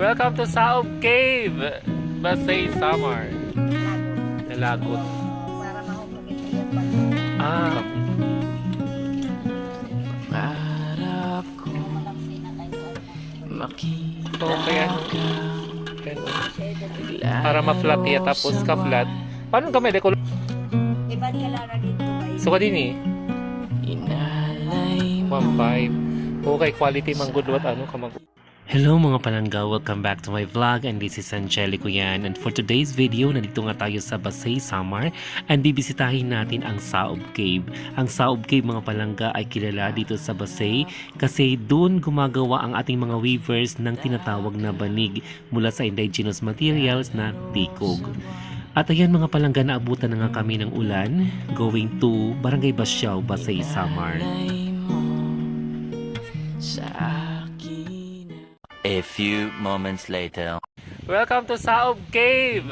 Welcome to Saob Cave, Basay Samar, Nalagot. Para Ah, Pangarap ko makita okay ano. Ganun. Para ma-flat ya, tapos ka-flat. Paano kami? Dekol so ka din eh. Inalay mo 1.5. Okay, quality man good what ano ka mag Hello mga palangga, welcome back to my vlog and this is Angelico yan and for today's video, nandito nga tayo sa Basay, Samar and bibisitahin natin ang Saob Cave. Ang Saob Cave mga palangga ay kilala dito sa Basay kasi doon gumagawa ang ating mga weavers ng tinatawag na banig mula sa indigenous materials na tikog. At ayan mga palangga, naabutan na nga kami ng ulan going to Barangay Basyao, Basay, Samar. Sa A few moments later. Welcome to Saob Cave,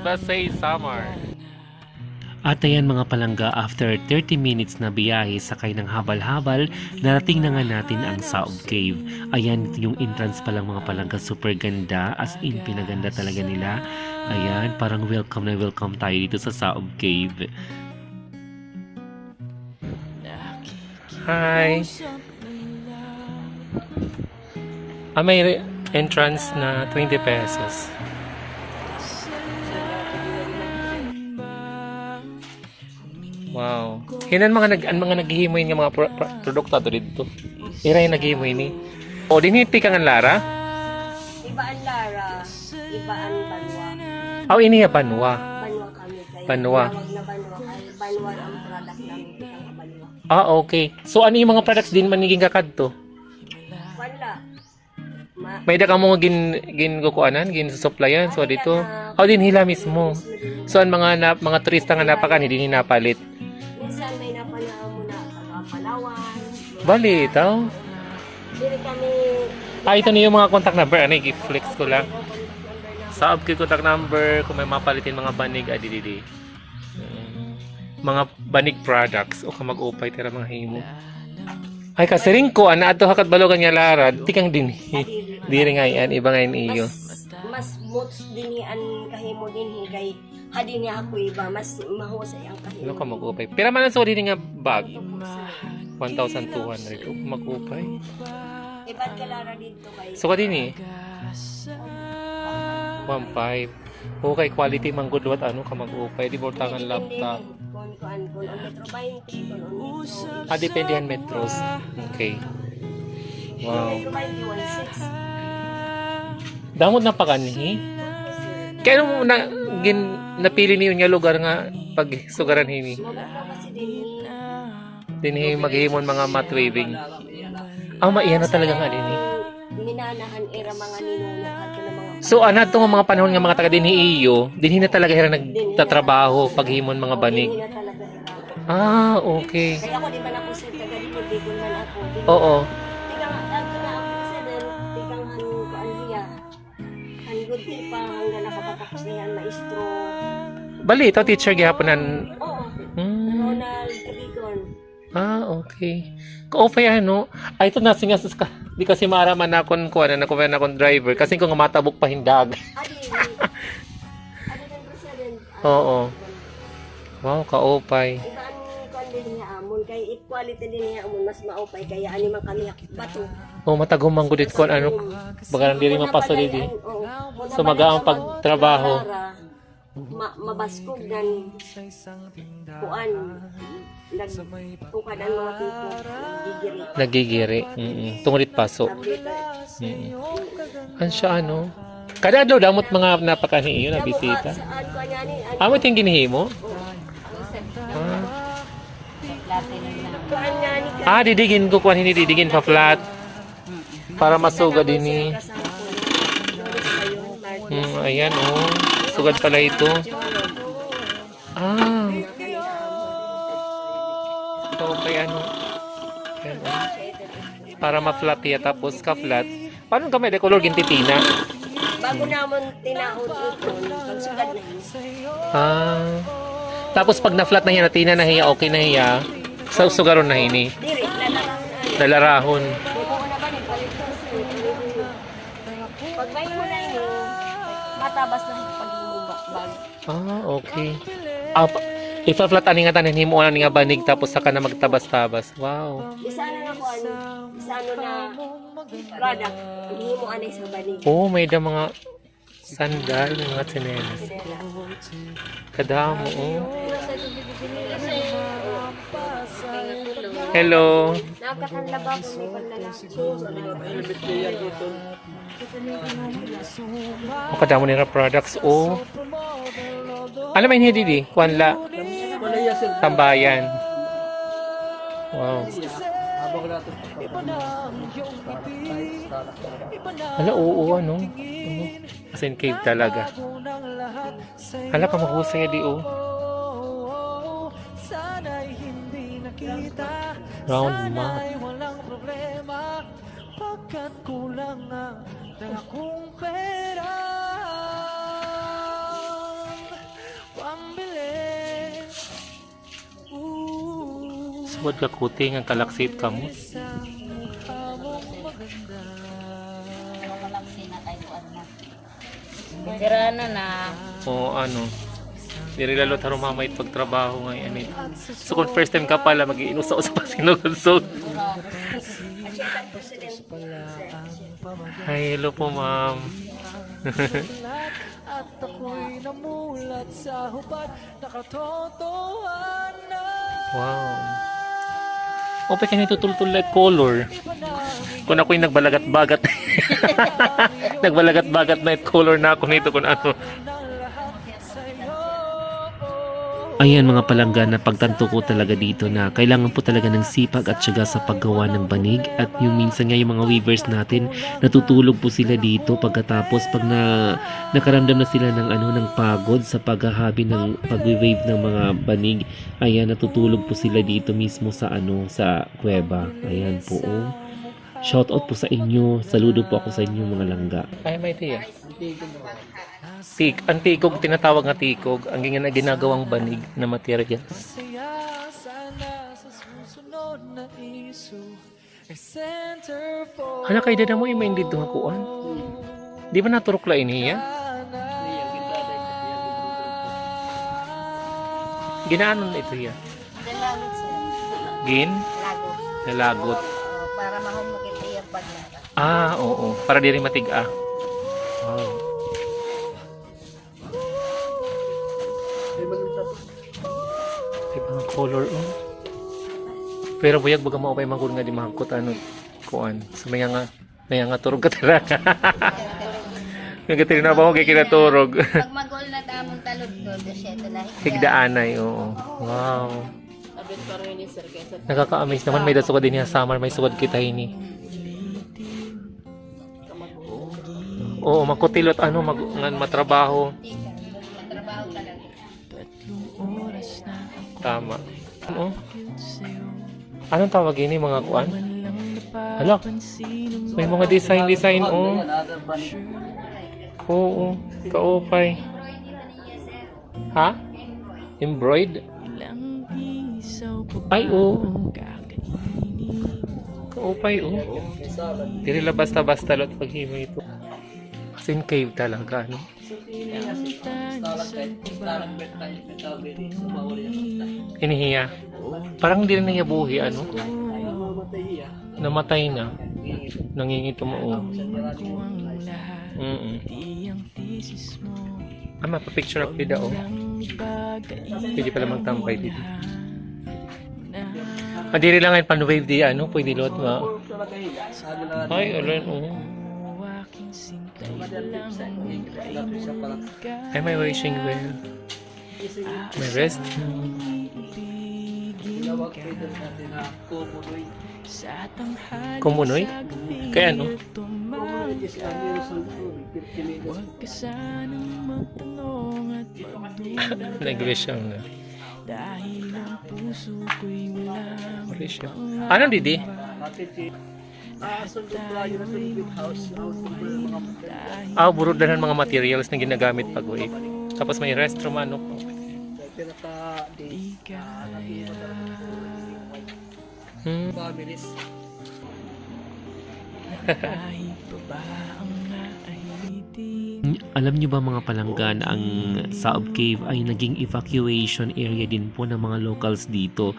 Basay, Samar. At ayan mga palangga, after 30 minutes na biyahe sakay ng habal-habal, narating na nga natin ang Saob Cave. Ayan, ito yung entrance pa lang mga palangga, super ganda, as in pinaganda talaga nila. Ayan, parang welcome na welcome tayo dito sa Saob Cave. Hi! Ah, may entrance na 20 pesos. Wow. Hinan mga nag ang mga naghihimoy nga mga pro- pro- produkto ato dito. Ira yung naghihimoy ni. O din hiti ka nga Lara. Iba ang lara, iba ang banwa. Aw ini ya banwa. Banwa kami kayo. Banwa. Na banwa kay banwa ang product namin kitang banwa. Ah, okay. So ano yung mga products din man naging kakadto? May da ka mo gin gin kukuanan, gin supplyan so dito. Aw din hila mismo. So ang mga na, mga turista nga napakan hindi napalit. Minsan may napanaan mo na taga Palawan. Bali, itaw. Dili kami Ah, ito na yung mga contact number. Ano, i-flex ko lang. Sa upkey contact number, kung may mapalitin mga banig, adi didi. Mm. Mga banig products. O ka mag-upay, tira mga himo. Ay, kasi rin ko, ana ato hakat balogan nga lara, tikang din. Diri nga yan, iba nga iyo. mas mas muts din ang kahimo din higay hadi niya ako iba mas mahusay ang kahimo. Ano ka mag-upay? Pira man ang sorry nga bag. 1,200. O mag-upay. Iban ka lara dito kay So ka din eh. 1.5. Okay, quality man good what ano ka mag-upay. Di mo tangan laptop. Kung kuan kung ang metro 20, kung ang metro. Ah, depende yan metros. Okay. Wow. Metro 20, 16. Damot na pakanhi. Kaya mo na gin napili niyo nga lugar nga pag sugaran hini. Dinhi maghimon mga mat waving. Ah, maiyan na talaga nga dinhi. Minanahan era mga ninuno na mga So ana to mga panahon nga mga taga dinhi iyo, dinhi na talaga hira nagtatrabaho paghimon mga banig. Ah, okay. Kaya ako di man ako sir taga dito bigol man ako. Di- Oo. Hanggang nakapatapos na yan maestro. Bali, ito teacher gihaponan. Oo. Hmm. Ronald Cabigon. Ah, okay. Ka-offer ano? Ay, ito na singa sa Di kasi maraman na akong kuha na nakuha na akong driver. Kasi kung matabok pa hindag. Adi. Adi president. Oo. Wow, ka-opay. Iba ang din niya amon kay equality din niya amon mas maupay kaya ani man kami bato. Oh, matagong manggudit ko ano. Baga nang diri mapaso didi. So, magaang pagtrabaho. Ma mabaskog nan kuan nag tukad ang mga tipo gigiri. Nagigiri. Mm Tungulit paso. Sabi Mm Ano siya ano? Kada adlaw damot mga napakani iyo na bisita. Ni Amo ting ginihimo? Ah, kuan nga ni ah didigin ko kuan hini didigin pa flat. Para masuga din ni. Hmm, ayan oh. Sugad pala ito. Ah. So, kay ano? Ayan, oh. Para ma-flat ya tapos ka-flat. Paano ka may decolor gintitina? Bago namon tinaon ito, pagsugad na yun. Ah. Tapos pag na-flat na hiya, natina na hiya, okay na hiya. Sa sugaron na hini. Diri, lalarang ano. Nalarahon. Buko na ba ni palit ko Pag may mo na yun, matabas na pag mo bakbag. Ah, okay. Ah, pa- Ipa-flat ani nga tanan himo ani nga banig tapos saka na magtabas-tabas. Wow. Isa na nga ko ano, isa ano na product, hindi mo anay sa banig. Oh, may da mga sandal, mga tsinelas. Kadamo, oh. Hello. Nakakanlaba ko may panlalaki. Ang kadamo nila products, oh. Alam mo hindi di, kwanla. Tambayan. Wow. Hala, oo, ano? ano? As in cave talaga. Hala ka mahusay di, oh. Round map. walang problema Pagkat kulang ang dala kong pera Pambili Ooh, ka kuting ang kalaksit ka mo. isang mukha mong maganda Veterano na. O ano. Diri lalo taro mamay pagtrabaho ngayon. Eh. So kung first time ka pala, mag-iinusa-usa pa sinugsog. Hi, hello po ma'am. At ako'y namulat sa hubad Nakatotohanan Wow. O pa kanito tultul like color. Kung ako'y nagbalagat-bagat. nagbalagat-bagat night color na ako nito kung ano. Ayan mga palangga na pagtanto ko talaga dito na kailangan po talaga ng sipag at syaga sa paggawa ng banig at yung minsan nga yung mga weavers natin natutulog po sila dito pagkatapos pag na nakaramdam na sila ng ano ng pagod sa paghahabi ng pag-wave ng mga banig ayan natutulog po sila dito mismo sa ano sa kuweba ayan po oh. Shout out po sa inyo. Saludo po ako sa inyo mga langga. Ay, may tiya. Tik, ang tikog, tinatawag na tikog, ang gina- ginagawang banig na materials. Saya sana sa susunod na isu Hala kay dada mo yung maindid doon kuan. Di ba naturok la iniya? Ginaanon ito ya? Siya. Gin? Lago. Nalagot. Oo, para mahumukit iya pag na. Ah, oo. Para di rin matiga. Wow. Ay, mga color, oh. Pero buyag baga mo pa yung mga nga di mahagkot ano kuan. So may nga may nga turog ka talaga. May katiri na ba ako kay kinaturog. Pag magol na tamong talod ko, desyeto na Higdaanay, oo. Wow. Nakaka-amaze naman. May dasukad din niya summer. May sukad kita ini. Oo, makutilot ano, mag. Matrabaho Tama. Sa'yo Anong tawag ini mga kuan? Hala, may mga design-design, oh. Oo, kaupay. Ha? Embroid? Ay, oo. kakainin Kaupay, oh. Dili basta-basta lot paghimo ito. As in cave talaga, no? Inihiya. Parang hindi rin niya buhi, ano? Namatay na. Nangingito mo, Mm mo Ah, mapapicture ako dito, oh. Pwede pala magtambay dito. na Ah, diri lang ngayon pan-wave di, ano? Pwede lot, ma. Ay, alin, oh. Aking sintay lang Kaimulit ka Ay, may wishing well. May rest. Kumunoy? Kaya ano? tumangka Huwag ka sanang magtanong at magduda Nag-wish siya na. Dahil ang puso ko'y walang siya. Ano, Didi? Ah, burod na ng mga materials na ginagamit pag wave. Tapos may restroom, ano po. di kaya Hmm. Naahin N- Alam niyo ba mga palanggan, ang Saob Cave ay naging evacuation area din po ng mga locals dito.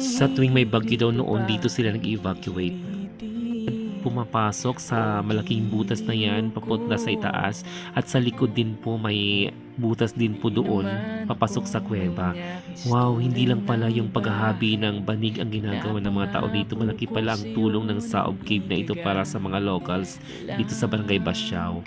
Sa tuwing may bagyo daw noon, dito sila nag-evacuate. Pumapasok sa malaking butas na yan, papunta sa itaas. At sa likod din po may butas din po doon, papasok sa kuweba. Wow, hindi lang pala yung paghahabi ng banig ang ginagawa ng mga tao dito. Malaki pala ang tulong ng Saob Cave na ito para sa mga locals dito sa Barangay Basyao.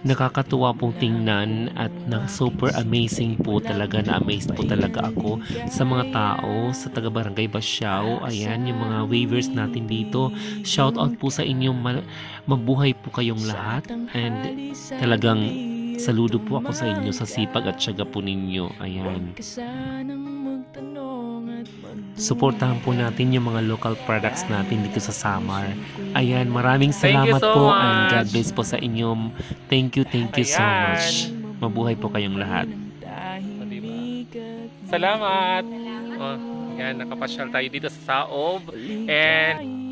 Nakakatuwa pong tingnan at na super amazing po talaga na amazed po talaga ako sa mga tao sa taga Barangay Basyao. Ayan, yung mga waivers natin dito. Shout out po sa inyo. Ma- mabuhay po kayong lahat and talagang saludo po ako sa inyo sa sipag at syaga po ninyo. Ayan. Suportahan po natin yung mga local products natin dito sa Samar. Ayan, maraming salamat so po and God much. bless po sa inyo. Thank you, thank you so Ayan. much. Mabuhay po kayong lahat. Salamat! Oh, yan, nakapasyal tayo dito sa Saob. And